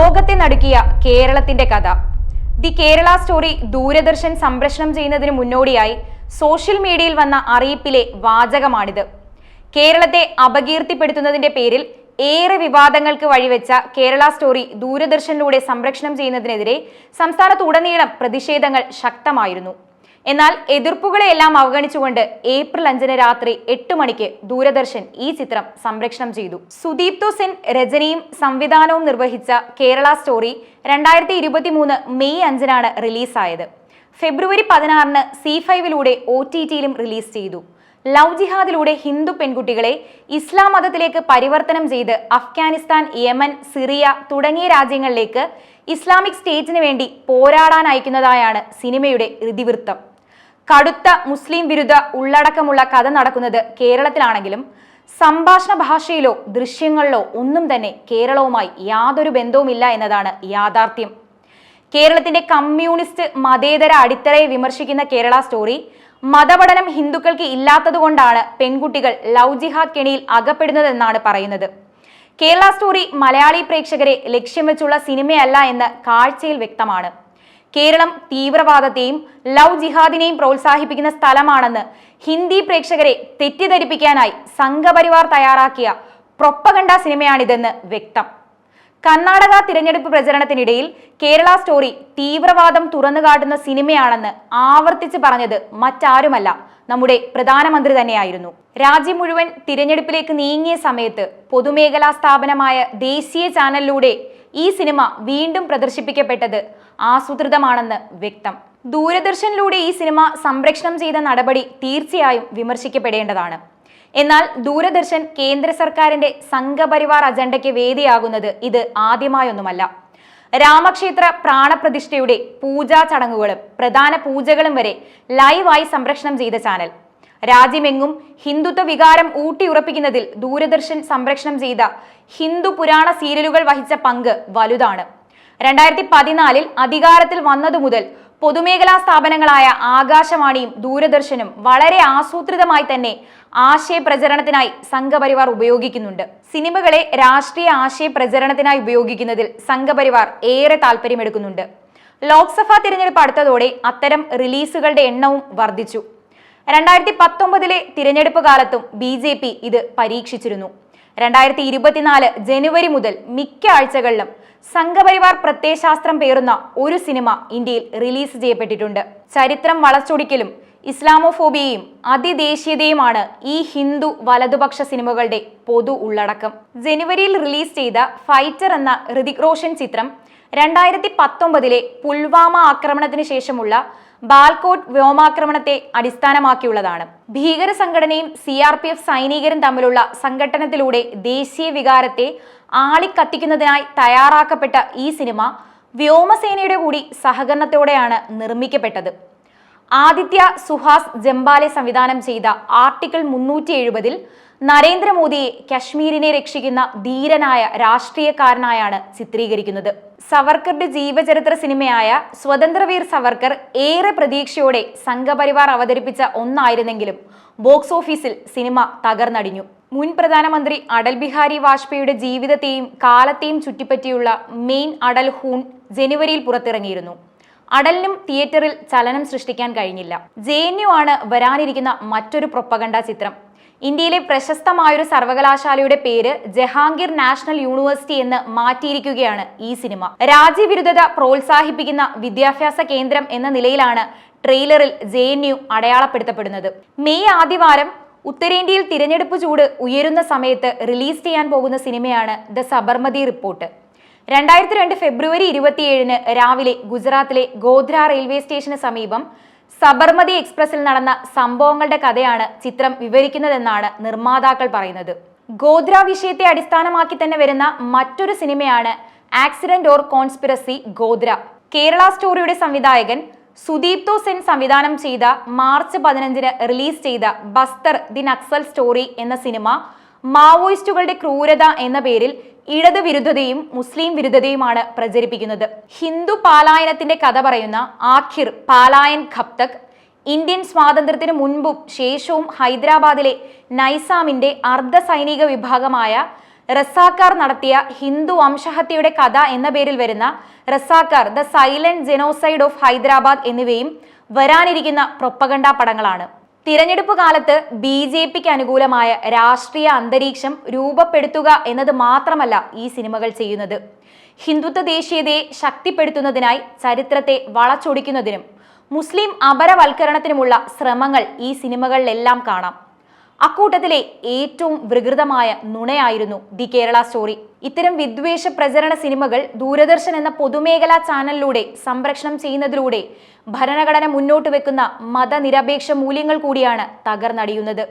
ലോകത്തെ നടുക്കിയ കേരളത്തിന്റെ കഥ. ദി കേരള സ്റ്റോറി ദൂരദർശൻ സംപ്രേഷണം ചെയ്യുന്നതിന് മുന്നോടിയായി സോഷ്യൽ മീഡിയയിൽ വന്ന അറിയിപ്പിലെ വാചകമാണിത്. കേരളത്തെ അപകീർത്തിപ്പെടുത്തുന്നതിന്റെ പേരിൽ ഏറെ വിവാദങ്ങൾക്ക് വഴിവെച്ച കേരള സ്റ്റോറി ദൂരദർശനിലൂടെ സംപ്രേഷണം ചെയ്യുന്നതിനെതിരെ സംസ്ഥാനത്തുടനീളം പ്രതിഷേധങ്ങൾ ശക്തമായിരുന്നു. എന്നാൽ എതിർപ്പുകളെയെല്ലാം അവഗണിച്ചുകൊണ്ട് ഏപ്രിൽ അഞ്ചിന് രാത്രി എട്ട് മണിക്ക് ദൂരദർശൻ ഈ ചിത്രം സംപ്രേക്ഷണം ചെയ്തു. സുദീപ്തു സെൻ രചനയും സംവിധാനവും നിർവഹിച്ച കേരള സ്റ്റോറി രണ്ടായിരത്തി ഇരുപത്തി മൂന്ന് മെയ് അഞ്ചിനാണ് റിലീസായത്. ഫെബ്രുവരി പതിനാറിന് സി ഫൈവിലൂടെ ഒ ടി ടിയിലും റിലീസ് ചെയ്തു. ലവ് ജിഹാദിലൂടെ ഹിന്ദു പെൺകുട്ടികളെ ഇസ്ലാം മതത്തിലേക്ക് പരിവർത്തനം ചെയ്ത് അഫ്ഗാനിസ്ഥാൻ യമൻ സിറിയ തുടങ്ങിയ രാജ്യങ്ങളിലേക്ക് ഇസ്ലാമിക് സ്റ്റേറ്റിന് വേണ്ടി പോരാടാൻ അയക്കുന്നതായാണ് സിനിമയുടെ ഇതിവൃത്തം. കടുത്ത മുസ്ലിം വിരുദ്ധ ഉള്ളടക്കമുള്ള കഥ നടക്കുന്നത് കേരളത്തിലാണെങ്കിലും സംഭാഷണ ഭാഷയിലോ ദൃശ്യങ്ങളിലോ ഒന്നും തന്നെ കേരളവുമായി യാതൊരു ബന്ധവുമില്ല എന്നതാണ് യാഥാർത്ഥ്യം. കേരളത്തിന്റെ കമ്മ്യൂണിസ്റ്റ് മതേതര അടിത്തറയെ വിമർശിക്കുന്ന കേരള സ്റ്റോറി മതപഠനം ഹിന്ദുക്കൾക്ക് ഇല്ലാത്തതുകൊണ്ടാണ് പെൺകുട്ടികൾ ലവ് ജിഹാദ് കെണിയിൽ അകപ്പെടുന്നതെന്നാണ് പറയുന്നത്. കേരള സ്റ്റോറി മലയാളി പ്രേക്ഷകരെ ലക്ഷ്യം വെച്ചുള്ള സിനിമയല്ല എന്ന് കാഴ്ചയിൽ വ്യക്തമാണ്. കേരളം തീവ്രവാദത്തെയും ലവ് ജിഹാദിനെയും പ്രോത്സാഹിപ്പിക്കുന്ന സ്ഥലമാണെന്ന് ഹിന്ദി പ്രേക്ഷകരെ തെറ്റിദ്ധരിപ്പിക്കാനായി സംഘപരിവാർ തയ്യാറാക്കിയ പ്രൊപ്പകണ്ട സിനിമയാണിതെന്ന് വ്യക്തം. കർണാടക തിരഞ്ഞെടുപ്പ് പ്രചരണത്തിനിടയിൽ കേരള സ്റ്റോറി തീവ്രവാദം തുറന്നുകാട്ടുന്ന സിനിമയാണെന്ന് ആവർത്തിച്ച് പറഞ്ഞത് മറ്റാരുമല്ല. നമ്മുടെ പ്രധാനമന്ത്രി തന്നെയായിരുന്നു. രാജ്യം മുഴുവൻ തിരഞ്ഞെടുപ്പിലേക്ക് നീങ്ങിയ സമയത്ത് പൊതുമേഖലാ സ്ഥാപനമായ ദേശീയ ചാനലിലൂടെ ഈ സിനിമ വീണ്ടും പ്രദർശിപ്പിക്കപ്പെട്ടത് ആസൂത്രിതമാണെന്ന് വ്യക്തം. ദൂരദർശനിലൂടെ ഈ സിനിമ സംപ്രേഷണം ചെയ്ത നടപടി തീർച്ചയായും വിമർശിക്കപ്പെടേണ്ടതാണ്. എന്നാൽ ദൂരദർശൻ കേന്ദ്ര സർക്കാരിന്റെ സംഘപരിവാർ അജണ്ടയ്ക്ക് വേദിയാകുന്നത് ഇത് ആദ്യമായൊന്നുമല്ല. രാമക്ഷേത്ര പ്രാണപ്രതിഷ്ഠയുടെ പൂജാ ചടങ്ങുകളും പ്രധാന പൂജകളും വരെ ലൈവായി സംപ്രേഷണം ചെയ്ത ചാനൽ. രാജ്യമെങ്ങും ഹിന്ദുത്വ വികാരം ഊട്ടിയുറപ്പിക്കുന്നതിൽ ദൂരദർശൻ സംപ്രേഷണം ചെയ്ത ഹിന്ദു പുരാണ സീരിയലുകൾ വഹിച്ച പങ്ക് വലുതാണ്. രണ്ടായിരത്തി പതിനാലിൽ അധികാരത്തിൽ വന്നതു മുതൽ പൊതുമേഖലാ സ്ഥാപനങ്ങളായ ആകാശവാണിയും ദൂരദർശനും വളരെ ആസൂത്രിതമായി തന്നെ ആശയപ്രചരണത്തിനായി സംഘപരിവാർ ഉപയോഗിക്കുന്നുണ്ട്. സിനിമകളെ രാഷ്ട്രീയ ആശയ പ്രചരണത്തിനായി ഉപയോഗിക്കുന്നതിൽ സംഘപരിവാർ ഏറെ താല്പര്യമെടുക്കുന്നുണ്ട് ലോക്സഭാ തിരഞ്ഞെടുപ്പ് അടുത്തതോടെ അത്തരം റിലീസുകളുടെ എണ്ണവും വർദ്ധിച്ചു. രണ്ടായിരത്തി പത്തൊമ്പതിലെ തിരഞ്ഞെടുപ്പ് കാലത്തും ബി ഇത് പരീക്ഷിച്ചിരുന്നു. രണ്ടായിരത്തി ഇരുപത്തിനാല് ജനുവരി മുതൽ മിക്ക ആഴ്ചകളിലും സംഘപരിവാർ പ്രത്യയശാസ്ത്രം പേറുന്ന ഒരു സിനിമ ഇന്ത്യയിൽ റിലീസ് ചെയ്യപ്പെട്ടിട്ടുണ്ട്. ചരിത്രം വളച്ചൊടിക്കലും ഇസ്ലാമോഫോബിയയും അതിദേശീയതയുമാണ് ഈ ഹിന്ദു വലതുപക്ഷ സിനിമകളുടെ പൊതു ഉള്ളടക്കം. ജനുവരിയിൽ റിലീസ് ചെയ്ത ഫൈറ്റർ എന്ന ഹൃതിക് റോഷൻ ചിത്രം രണ്ടായിരത്തി പത്തൊമ്പതിലെ പുൽവാമ ആക്രമണത്തിന് ശേഷമുള്ള ബാൽകോട്ട് വ്യോമാക്രമണത്തെ അടിസ്ഥാനമാക്കിയുള്ളതാണ്. ഭീകര സംഘടനയും സി ആർ പി എഫ് സൈനികരും തമ്മിലുള്ള സംഘട്ടനത്തിലൂടെ ദേശീയ വികാരത്തെ ആളിക്കത്തിക്കുന്നതിനായി തയ്യാറാക്കപ്പെട്ട ഈ സിനിമ വ്യോമസേനയുടെ കൂടി സഹകരണത്തോടെയാണ് നിർമ്മിക്കപ്പെട്ടത്. ആദിത്യ സുഹാസ് ജംബാലെ സംവിധാനം ചെയ്ത ആർട്ടിക്കിൾ മുന്നൂറ്റി എഴുപതിൽ നരേന്ദ്രമോദിയെ കശ്മീരിനെ രക്ഷിക്കുന്ന ധീരനായ രാഷ്ട്രീയക്കാരനായാണ് ചിത്രീകരിക്കുന്നത്. സവർക്കറുടെ ജീവചരിത്ര സിനിമയായ സ്വതന്ത്രവീർ സവർക്കർ ഏറെ പ്രതീക്ഷയോടെ സംഘപരിവാർ അവതരിപ്പിച്ച ഒന്നായിരുന്നെങ്കിലും ബോക്സ് ഓഫീസിൽ സിനിമ തകർന്നടിഞ്ഞു. മുൻ പ്രധാനമന്ത്രി അടൽ ബിഹാരി വാജ്പേയിയുടെ ജീവിതത്തെയും കാലത്തെയും ചുറ്റിപ്പറ്റിയുള്ള മെയിൻ അടൽ ഹൂൺ ജനുവരിയിൽ പുറത്തിറങ്ങിയിരുന്നു. അടലിനും തിയേറ്ററിൽ ചലനം സൃഷ്ടിക്കാൻ കഴിഞ്ഞില്ല. ജെ എൻ യു ആണ് വരാനിരിക്കുന്ന മറ്റൊരു പ്രൊപ്പഗണ്ട ചിത്രം. ഇന്ത്യയിലെ പ്രശസ്തമായൊരു സർവകലാശാലയുടെ പേര് ജഹാംഗീർ നാഷണൽ യൂണിവേഴ്സിറ്റി എന്ന് മാറ്റിയിരിക്കുകയാണ് ഈ സിനിമ. രാജ്യവിരുദ്ധത പ്രോത്സാഹിപ്പിക്കുന്ന വിദ്യാഭ്യാസ കേന്ദ്രം എന്ന നിലയിലാണ് ട്രെയിലറിൽ ജെ എൻ യു അടയാളപ്പെടുത്തപ്പെടുന്നത്. മെയ് ആദ്യവാരം ഉത്തരേന്ത്യയിൽ തിരഞ്ഞെടുപ്പ് ചൂട് ഉയരുന്ന സമയത്ത് റിലീസ് ചെയ്യാൻ പോകുന്ന സിനിമയാണ് ദ സബർമതി റിപ്പോർട്ട്. രണ്ടായിരത്തി രണ്ട് ഫെബ്രുവരി ഇരുപത്തിയേഴിന് രാവിലെ ഗുജറാത്തിലെ ഗോധ്ര റെയിൽവേ സ്റ്റേഷന് സമീപം സബർമതി എക്സ്പ്രസിൽ നടന്ന സംഭവങ്ങളുടെ കഥയാണ് ചിത്രം വിവരിക്കുന്നതെന്നാണ് നിർമ്മാതാക്കൾ പറയുന്നത്. ഗോധ്ര വിഷയത്തെ അടിസ്ഥാനമാക്കി തന്നെ വരുന്ന മറ്റൊരു സിനിമയാണ് accident or conspiracy Godhra. Kerala സ്റ്റോറിയുടെ സംവിധായകൻ സുദീപ്തോ സെൻ സംവിധാനം ചെയ്ത മാർച്ച് പതിനഞ്ചിന് റിലീസ് ചെയ്ത ബസ്തർ ദി നക്സൽ സ്റ്റോറി എന്ന സിനിമ മാവോയിസ്റ്റുകളുടെ ക്രൂരത എന്ന പേരിൽ ഇടത് വിരുദ്ധതയും മുസ്ലിം വിരുദ്ധതയുമാണ് പ്രചരിപ്പിക്കുന്നത്. ഹിന്ദു പാലായനത്തിന്റെ കഥ പറയുന്ന ആഖിർ പാലായൻ ഖപ്തക് ഇന്ത്യൻ സ്വാതന്ത്ര്യത്തിന് മുൻപും ശേഷവും ഹൈദരാബാദിലെ നൈസാമിന്റെ അർദ്ധ സൈനിക വിഭാഗമായ റസാക്കാർ നടത്തിയ ഹിന്ദു വംശഹത്യയുടെ കഥ എന്ന പേരിൽ വരുന്ന Razakar the silent genocide of Hyderabad എന്നിവയും വരാനിരിക്കുന്ന പ്രൊപ്പഗണ്ട പടങ്ങളാണ്. തിരഞ്ഞെടുപ്പ് കാലത്ത് ബി ജെ പിക്ക് അനുകൂലമായ രാഷ്ട്രീയ അന്തരീക്ഷം രൂപപ്പെടുത്തുക എന്നത് മാത്രമല്ല ഈ സിനിമകൾ ചെയ്യുന്നത്. ഹിന്ദുത്വ ദേശീയതയെ ശക്തിപ്പെടുത്തുന്നതിനായി ചരിത്രത്തെ വളച്ചൊടിക്കുന്നതിനും മുസ്ലിം അപരവൽക്കരണത്തിനുമുള്ള ശ്രമങ്ങൾ ഈ സിനിമകളിലെല്ലാം കാണാം. അക്കൂട്ടത്തിലെ ഏറ്റവും വികൃതമായ നുണയായിരുന്നു ദി കേരള സ്റ്റോറി. ഇത്തരം വിദ്വേഷ പ്രചരണ സിനിമകൾ ദൂരദർശൻ എന്ന പൊതുമേഖലാ ചാനലിലൂടെ സംപ്രേഷണം ചെയ്യുന്നതിലൂടെ ഭരണഘടന മുന്നോട്ട് വെക്കുന്ന മതനിരപേക്ഷ മൂല്യങ്ങൾ കൂടിയാണ് തകർന്നടിയുന്നത്.